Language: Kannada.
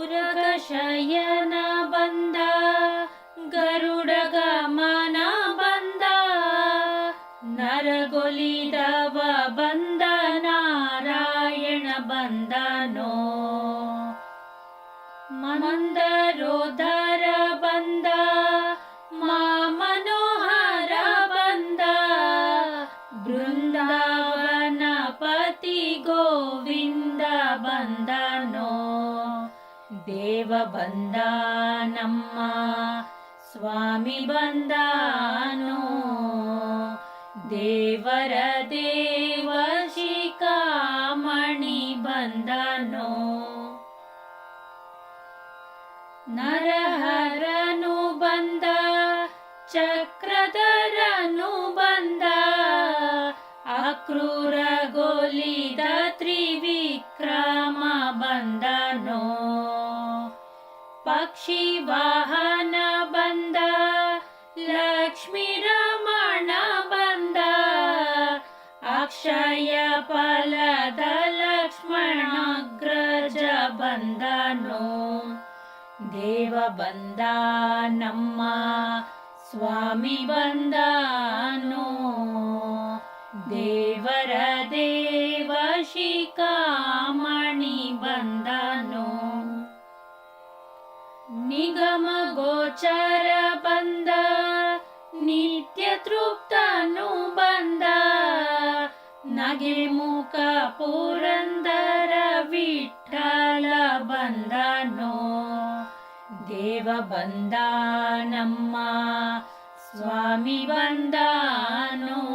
ಉರಗ ಬಂದ ಗರುಡಗ ಮನ ಬಂದ ನರಗೊಲಿದವ ಬಂದ ನಾರಾಯಣ ಬಂದನೋ ಮಂದರೋಧರ ಬಂದ ಮಾ ಮನೋಹರ ಬಂದ ಬೃಂದಾವನ ಪತಿ ಗೋವಿಂದ ಬಂದನೋ ದೇವ ಬಂದ ನಮ್ಮ ಸ್ವಾಮಿ ಬಂದಾನೋ ದೇವರ ದೇವ ಶಿಖಾಮಣಿ ನರಹರನು ಬಂದ ಚಕ್ರಧರನು ಬಂದ ಅಕ್ರೂರ ಗೋಲಿದ पक्षी बन्द, बन्दा बन्द, रमण बन्दा अक्षय फल लक्ष्मणग्रज बन्दा देव बन्दा नम्मा स्वामी बन्दा नो देव हर बन्दा गमगोचर बत्य तृप्तनु ब नगे मुखपुरन्दर विठल बो देव बन्दानम्मा स्वामी बन्दानो